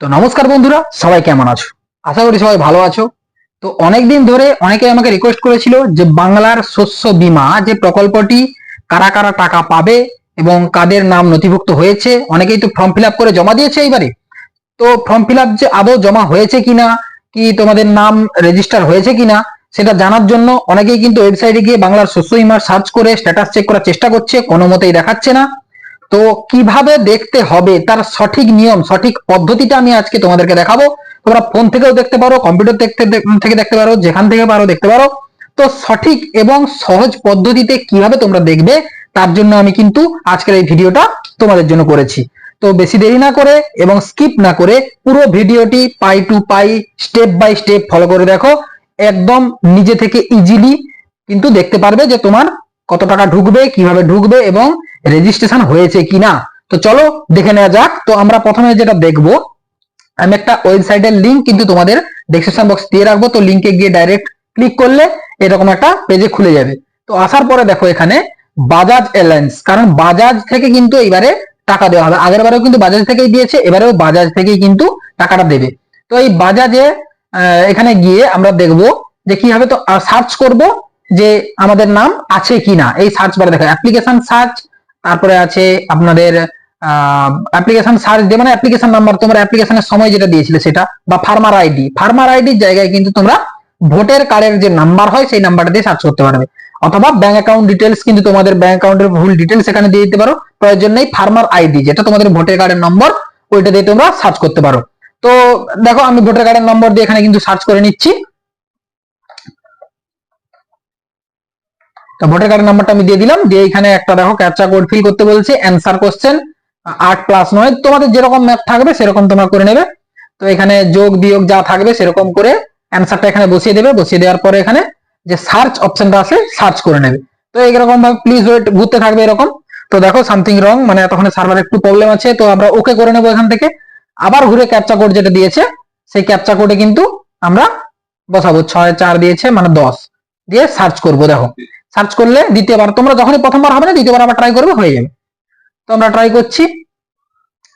তো নমস্কার বন্ধুরা, সবাই কেমন আছো? আশা করি সবাই ভালো আছো। তো অনেকদিন ধরে অনেকে আমাকে রিকোয়েস্ট করেছিল যে বাংলার শস্য বীমা, যে প্রকল্পটি কারা কারা টাকা পাবে এবং কাদের নাম নথিভুক্ত হয়েছে, অনেকেই তো ফর্ম ফিল করে জমা দিয়েছে এইবারে। তো ফর্ম ফিল যে আদৌ জমা হয়েছে কিনা, কি তোমাদের নাম রেজিস্টার হয়েছে কিনা, সেটা জানার জন্য অনেকেই কিন্তু ওয়েবসাইটে গিয়ে বাংলার শস্য বীমার সার্চ করে স্ট্যাটাস চেক করার চেষ্টা করছে, কোনো মতেই দেখাচ্ছে না। তো কীভাবে দেখতে হবে? তার সঠিক নিয়ম, সঠিক পদ্ধতিটা আমি আজকে তোমাদেরকে দেখাবো। তোমরা ফোন থেকেও দেখতে পারো কম্পিউটার থেকে দেখতে পারো, যেখান থেকে পারো দেখতে পারো। তো সঠিক এবং সহজ পদ্ধতিতে কীভাবে তোমরা দেখবে, তার জন্য আমি কিন্তু আজকের এই ভিডিওটা তোমাদের জন্য করেছি। তো বেশি দেরি না করে এবং স্কিপ না করে পুরো ভিডিওটি পাই টু পাই স্টেপ বাই স্টেপ ফলো করে দেখো। একদম নিজে থেকে ইজিলি কিন্তু দেখতে পারবে যে তোমার কত টাকা ঢুকবে, কীভাবে ঢুকবে এবং রেজিস্ট্রেশন হয়েছে কিনা? তো চলো দেখে নেওয়া যাক। তো আমরা প্রথমে যেটা দেখব, আমি একটা ওয়েবসাইটের লিংক কিন্তু তোমাদের ডেসক্রিপশন বক্স দিয়ে রাখব। তো লিংকে গিয়ে ডাইরেক্ট ক্লিক করলে এরকম একটা পেজে খুলে যাবে। তো আসার পরে দেখো এখানে বাজাজ এলায়েন্স কারণ বাজাজ থেকে কিন্তু এবারে টাকা দেওয়া হবে। আগের বারেও কিন্তু বাজাজ থেকেই দিয়েছে, এবারেও বাজাজ থেকেই কিন্তু টাকাটা দেবে। তো এই বাজাজে এখানে গিয়ে আমরা দেখব যে কীভাবে তো সার্চ করব যে আমাদের নাম আছে কিনা। এই সার্চ বারে দেখো অ্যাপ্লিকেশন সার্চ তারপরে আছে আপনাদের অ্যাপ্লিকেশন সার্চ দিয়ে মানে অ্যাপ্লিকেশন নাম্বার তোমার অ্যাপ্লিকেশনের সময় যেটা দিয়েছিলে সেটা, বা ফার্মার আইডি ফার্মার আইডির জায়গায় কিন্তু তোমরা ভোটের কার্ডের যে নাম্বার হয়, সেই নাম্বারটা দিয়ে সার্চ করতে পারবে। অথবা ব্যাংক অ্যাকাউন্ট ডিটেলস কিন্তু তোমাদের ব্যাংক অ্যাকাউন্টের ভুল ডিটেলস এখানে দিয়ে দিতে পারো। প্রয়োজন নেই ফার্মার আইডি যেটা তোমাদের ভোটের কার্ডের নম্বর ওইটা দিয়ে তোমরা সার্চ করতে পারো। তো দেখো, আমি ভোটার কার্ডের নম্বর দিয়ে এখানে কিন্তু সার্চ করে নিচ্ছি। ভোটার কার্ডের নাম্বারটা আমি দিয়ে দিলাম। দিয়ে এখানে একটা দেখো ক্যাপচা কোড ফিল করতে বলছে অ্যান্সার কোশ্চেন আট প্লাস নয়। তোমাদের যেরকম ম্যাপ থাকবে, সেরকম তোমরা করে নেবে। তো এখানে যোগ, বিয়োগ যা থাকবে, সেরকম করে অ্যান্সারটা এখানে বসিয়ে দেবে। বসিয়ে দেওয়ার পরে এখানে যে সার্চ অপশনটা আছে সার্চ করে নেবে। তো এইরকম ভাবে প্লিজ ওয়েট ঘুরতে থাকবে এরকম। তো দেখো সামথিং রং মানে তখন সার্ভার একটু প্রবলেম আছে, তো আমরা ওকে করে নেব এখান থেকে। আবার ঘুরে ক্যাপচা কোড যেটা দিয়েছে, সেই ক্যাপচা কোডে কিন্তু আমরা বসাবো। ছয়, চার দিয়েছে মানে দশ। দিয়ে সার্চ করব, দেখো। সার্চ করলে দ্বিতীয়বার, তোমরা যখনই প্রথমবার হবে না, দ্বিতীয়বার আবার ট্রাই করবে, হয়ে যাবে। তো আমরা ট্রাই করছি।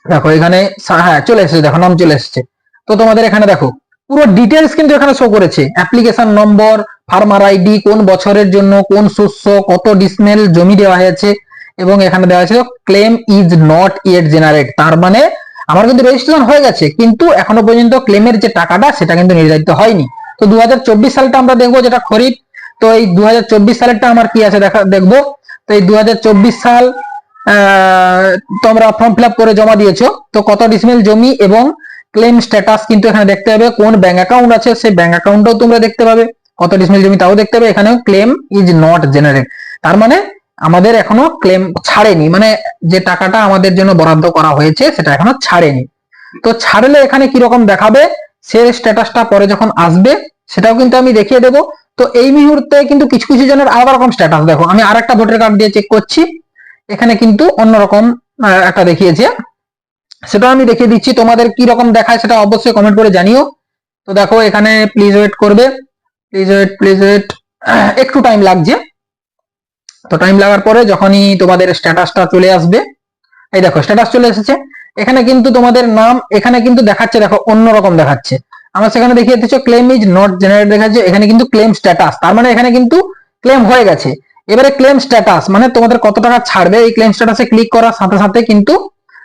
দেখো, এখানে হ্যাঁ চলে এসেছে, দেখো, নাম চলে এসেছে। তো তোমাদের এখানে দেখো, পুরো ডিটেলস কিন্তু এখানে শো করেছে। অ্যাপ্লিকেশন নম্বর ফার্মার আইডি কোন বছরের জন্য, কোন শস্য, কত ডিসমেল জমি দেওয়া হয়েছে, এবং এখানে দেওয়া আছে claim is not yet generate তার মানে আমার কিন্তু রেজিস্ট্রেশন হয়ে গেছে, কিন্তু এখনও পর্যন্ত ক্লেমের যে টাকাটা, সেটা কিন্তু নির্ধারিত হয়নি। তো দু হাজার চব্বিশ সালটা আমরা দেখব যেটা খরিফ তো এই দু সালেরটা আমার কি আছে দেখা, দেখব। তো এই দু হাজার চব্বিশ সাল তোমরা ফর্ম ফিল করে জমা দিয়েছ। তো কত ডিসমেল জমি এবং ক্লেম স্ট্যাটাস কিন্তু এখানে দেখতে হবে কোন ব্যাংক অ্যাকাউন্ট আছে, সেই ব্যাংক অ্যাকাউন্টটাও তোমরা দেখতে পাবে। কত ডিসমেল জমি তাও দেখতে হবে এখানেও ক্লেম ইজ নট জেনারেট তার মানে আমাদের এখনও ক্লেম ছাড়েনি। মানে যে টাকাটা আমাদের জন্য বরাদ্দ করা হয়েছে, সেটা এখনও ছাড়েনি। তো ছাড়লে এখানে কি রকম দেখাবে সে স্ট্যাটাসটা পরে যখন আসবে সেটাও কিন্তু আমি দেখিয়ে দেবো। তো এই মুহূর্তে কিন্তু কিছু কিছু জনের আলাদা রকম স্ট্যাটাস দেখো, আমি আর একটা ভোটার কার্ড দিয়ে চেক করছি। এখানে কিন্তু অন্যরকম একটা দেখিয়েছে। সেটা আমি দেখিয়ে দিচ্ছি। তোমাদের কি রকম দেখায় সেটা অবশ্যই কমেন্ট করে জানিও। তো দেখো, এখানে প্লিজ ওয়েট করবে। প্লিজ ওয়েট প্লিজ ওয়েট একটু টাইম লাগছে। তো টাইম লাগার পরে যখনই তোমাদের স্ট্যাটাসটা চলে আসবে, এই দেখো স্ট্যাটাস চলে এসেছে। এখানে কিন্তু তোমাদের নাম, এখানে কিন্তু দেখাচ্ছে, দেখো, অন্যরকম দেখাচ্ছে। আমার সেখানে দেখিয়ে দিচ্ছ ক্লেম ইজ নট জেনারেট দেখাচ্ছে, এখানে কিন্তু ক্লেম স্ট্যাটাস তার মানে এখানে কিন্তু ক্লেম হয়ে গেছে। এবারে ক্লেম স্ট্যাটাস মানে তোমাদের কত টাকা ছাড়বে, এই ক্লেম স্ট্যাটাসে ক্লিক করার সাথে সাথে কিন্তু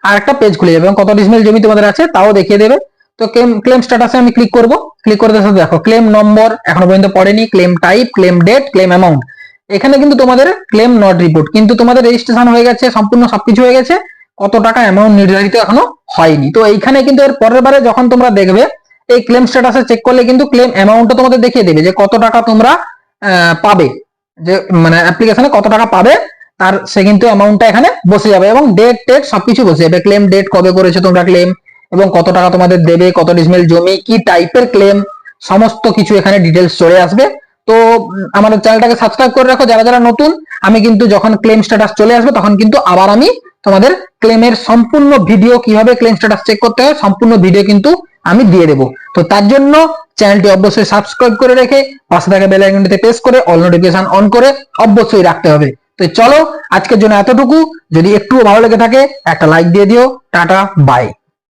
আর একটা পেজ খুলে যাবে এবং কত ডিসমেল জমি তোমাদের আছে তাও দেখিয়ে দেবে। তো ক্লেম ক্লেম স্ট্যাটাসে আমি ক্লিক করব ক্লিক করে সাথে দেখো ক্লেম নম্বর এখনও পর্যন্ত পড়েনি claim type claim date claim amount এখানে কিন্তু তোমাদের ক্লেম নট রিপোর্ট কিন্তু তোমাদের রেজিস্ট্রেশন হয়ে গেছে, সম্পূর্ণ সবকিছু হয়ে গেছে, কত টাকা অ্যামাউন্ট নির্ধারিত এখনও হয়নি। তো এইখানে কিন্তু এর পরের বারে যখন তোমরা দেখবে এই ক্লেম স্ট্যাটাসে চেক করলে কিন্তু ক্লেম অ্যামাউন্টটা তোমাদের দেখিয়ে দেবে যে কত টাকা তোমরা পাবে। যে মানে অ্যাপ্লিকেশনে কত টাকা পাবে, তার সে কিন্তু অ্যামাউন্টটা এখানে বসে যাবে এবং ডেট টেট সবকিছু বসে যাবে। ক্লেম ডেট কবে করেছে তোমরা ক্লেম এবং কত টাকা তোমাদের দেবে, কত ডিসমেল জমি, কি টাইপের ক্লেম সমস্ত কিছু এখানে ডিটেলস চলে আসবে। তো, আমাদের চ্যানেলটাকে সাবস্ক্রাইব করে রাখো। যারা যারা নতুন, আমি কিন্তু যখন ক্লেম স্ট্যাটাস চলে আসবে তখন কিন্তু আবার আমি তোমাদের ক্লেমের সম্পূর্ণ ভিডিও কীভাবে ক্লেম স্ট্যাটাস চেক করতে হয়, সম্পূর্ণ ভিডিও কিন্তু আমি দিয়ে দেবো। তো তার জন্য চ্যানেলটি অবশ্যই সাবস্ক্রাইব করে রেখে পাশে থাকা বেল আইকনটিতে প্রেস করে অল নোটিফিকেশন অন করে অবশ্যই রাখতে হবে। তো চলো, আজকের জন্য এতটুকু। যদি একটু ভালো লেগে থাকে, একটা লাইক দিয়ে দিও। Tata bye